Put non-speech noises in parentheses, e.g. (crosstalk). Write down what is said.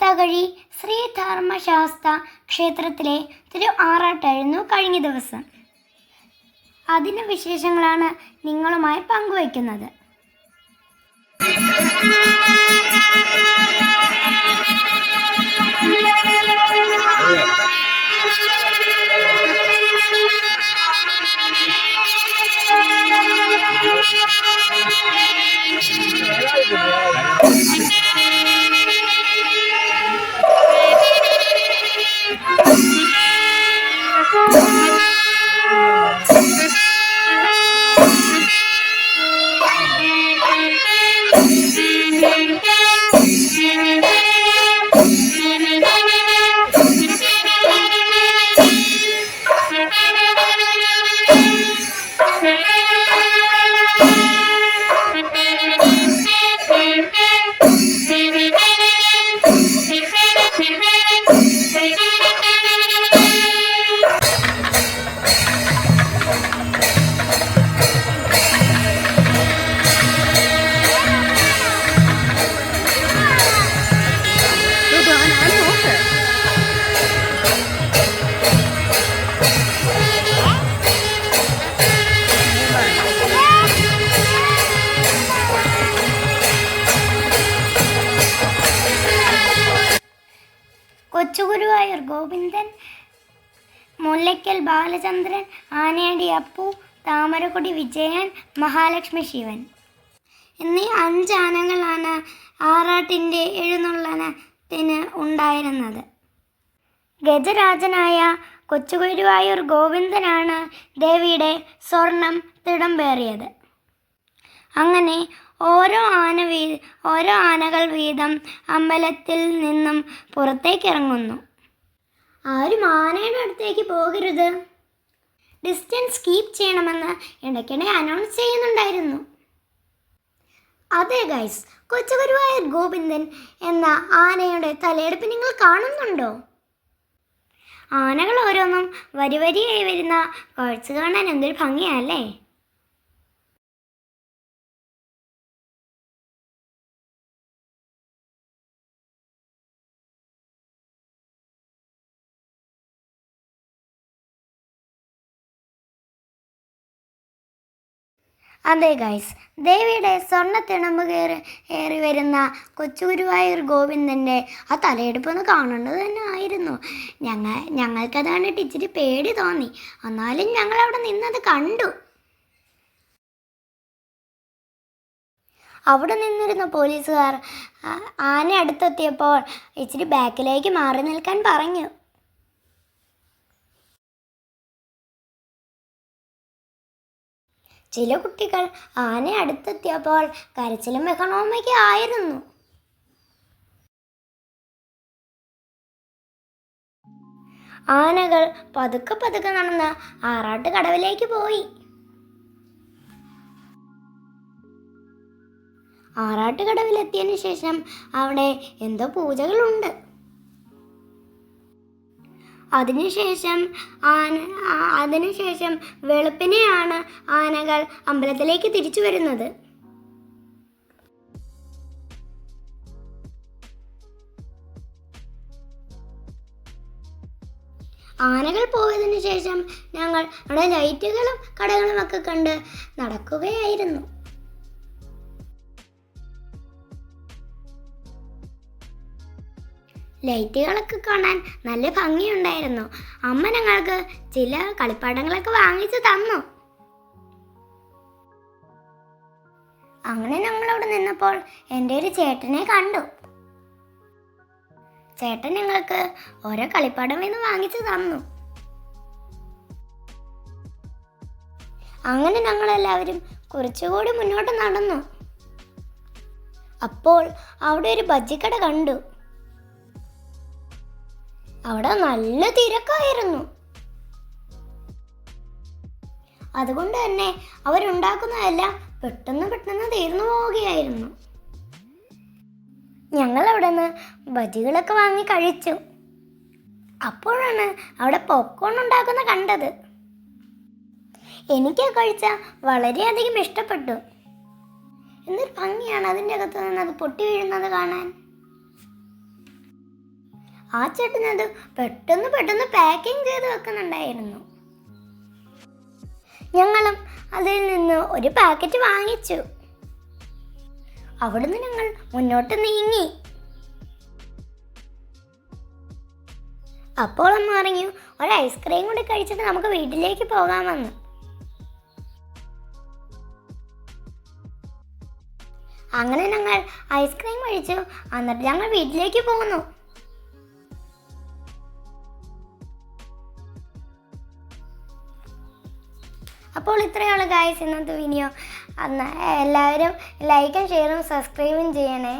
തകഴി. ശ്രീ ശ്രീധർമ്മശാസ്ത്ര ക്ഷേത്രത്തിലെ തിരു ആറാട്ടായിരുന്നു കഴിഞ്ഞ ദിവസം. അതിന്റെ വിശേഷങ്ങളാണ് നിങ്ങളുമായി പങ്കുവയ്ക്കുന്നത്. (laughs) Thank you. കൊച്ചുഗുരുവായൂർ ഗോവിന്ദൻ മുല്ലയ്ക്കൽ ബാലചന്ദ്രൻ ആനയടി അപ്പു താമരക്കൊടി വിജയൻ മഹാലക്ഷ്മി ശിവൻ. എന്നീ അഞ്ച് ആനകളാണ് ആറാട്ടിന്റെ എഴുന്നള്ളനത്തിന് ഉണ്ടായിരുന്നത്. ഗജരാജനായ കൊച്ചുകുരുവായൂർ ഗോവിന്ദനാണ് ദേവിയുടെ സ്വർണം തിടമ്പേറിയത് അങ്ങനെ ഓരോ ആന വീ ഓരോ ആനകൾ വീതം അമ്പലത്തിൽ നിന്നും പുറത്തേക്ക് ഇറങ്ങുന്നു ആരും ആനയുടെ അടുത്തേക്ക് പോകരുത്. ഡിസ്റ്റൻസ് കീപ്പ് ചെയ്യണമെന്ന് ഇടയ്ക്കിടെ അനൗൺസ് ചെയ്യുന്നുണ്ടായിരുന്നു. അതെ ഗൈസ് കൊച്ചുഗുരുവായൂർ ഗോവിന്ദൻ എന്ന ആനയുടെ തലയെടുപ്പ് നിങ്ങൾ കാണുന്നുണ്ടോ? ആനകൾ ഓരോന്നും വരി വരിയായി വരുന്ന കാഴ്ച കാണാൻ എന്തൊരു ഭംഗിയല്ലേ അതെ ഗൈസ് ദേവിയുടെ സ്വർണ തിണമ്പ് കയറി ഏറി വരുന്ന കൊച്ചുഗുരുവായൂർ ഗോവിന്ദന്റെ ആ തലയെടുപ്പ് ഒന്ന് കാണേണ്ടത് തന്നെ ആയിരുന്നു. ഞങ്ങൾ ഞങ്ങൾക്കത് കണ്ടിട്ട് ഇച്ചിരി പേടി തോന്നി. എന്നാലും ഞങ്ങൾ അവിടെ നിന്നത് കണ്ടു. അവിടെ നിന്നിരുന്ന പോലീസുകാർ ആന അടുത്തെത്തിയപ്പോൾ ഇച്ചിരി ബാക്കിലേക്ക് മാറി നിൽക്കാൻ പറഞ്ഞു. ചില കുട്ടികൾ ആന അടുത്തെത്തിയപ്പോൾ കരച്ചിലും ബഹളവുമൊക്കെ ആയിരുന്നു. ആനകൾ പതുക്കെ പതുക്കെ നടന്ന് ആറാട്ട് കടവിലേക്ക് പോയി. ആറാട്ട് കടവിലെത്തിയതിനു ശേഷം അവിടെ എന്തോ പൂജകളുണ്ട്. അതിനുശേഷം ആന അതിനുശേഷം വെളുപ്പിനെയാണ് ആനകൾ അമ്പലത്തിലേക്ക് തിരിച്ചു വരുന്നത്. ആനകൾ പോയതിനു ശേഷം ഞങ്ങൾ അവിടെ ലൈറ്റുകളും കടകളും ഒക്കെ കണ്ട് നടക്കുകയായിരുന്നു. ലൈറ്റുകളൊക്കെ കാണാൻ നല്ല ഭംഗിയുണ്ടായിരുന്നു. അമ്മ ഞങ്ങൾക്ക് ചില കളിപ്പാടങ്ങളൊക്കെ വാങ്ങിച്ചു തന്നു. അങ്ങനെ ഞങ്ങളവിടെ നിന്നപ്പോൾ എന്റെ ഒരു ചേട്ടനെ കണ്ടു. ചേട്ടൻ ഞങ്ങൾക്ക് ഓരോ കളിപ്പാടം എന്ന് വാങ്ങിച്ചു തന്നു. അങ്ങനെ ഞങ്ങളെല്ലാവരും കുറച്ചുകൂടി മുന്നോട്ട് നടന്നു. അപ്പോൾ അവിടെ ഒരു ബജ്ജിക്കട കണ്ടു. അവിടെ നല്ല തിരക്കായിരുന്നു. അതുകൊണ്ട് തന്നെ അവരുണ്ടാക്കുന്നതെല്ലാം പെട്ടെന്ന് പെട്ടെന്ന് തീർന്നു പോവുകയായിരുന്നു. ഞങ്ങൾ അവിടെ നിന്ന് ബജികളൊക്കെ വാങ്ങി കഴിച്ചു. അപ്പോഴാണ് അവിടെ പോപ്കോൺ ഉണ്ടാക്കുന്ന കണ്ടത്. എനിക്ക് ആ കഴിച്ച വളരെയധികം ഇഷ്ടപ്പെട്ടു. എന്നൊരു ഭംഗിയാണ് അതിന്റെ അകത്ത് നിന്ന് അത് പൊട്ടി വീഴുന്നത് കാണാൻ. ആ ചേട്ടൻ അത് പെട്ടെന്ന് പെട്ടെന്ന് പാക്കിംഗ് ചെയ്ത് വെക്കുന്നുണ്ടായിരുന്നു. ഞങ്ങളും അതിൽ നിന്ന് ഒരു പാക്കറ്റ് വാങ്ങിച്ചു. അവിടുന്ന് ഞങ്ങൾ മുന്നോട്ട് നീങ്ങി. അപ്പോൾ അമ്മ പറഞ്ഞു ഒരു ഐസ്ക്രീം കൂടി കഴിച്ചിട്ട് നമുക്ക് വീട്ടിലേക്ക് പോകാമെന്ന് അങ്ങനെ ഞങ്ങൾ ഐസ്ക്രീം കഴിച്ചു. എന്നിട്ട് ഞങ്ങൾ വീട്ടിലേക്ക് പോന്നു. അപ്പോൾ ഇത്രയുള്ള ഗായ്സ് ഇന്നത്തെ വീഡിയോ അന്ന് എല്ലാവരും ലൈക്കും ഷെയറും സബ്സ്ക്രൈബും ചെയ്യണേ.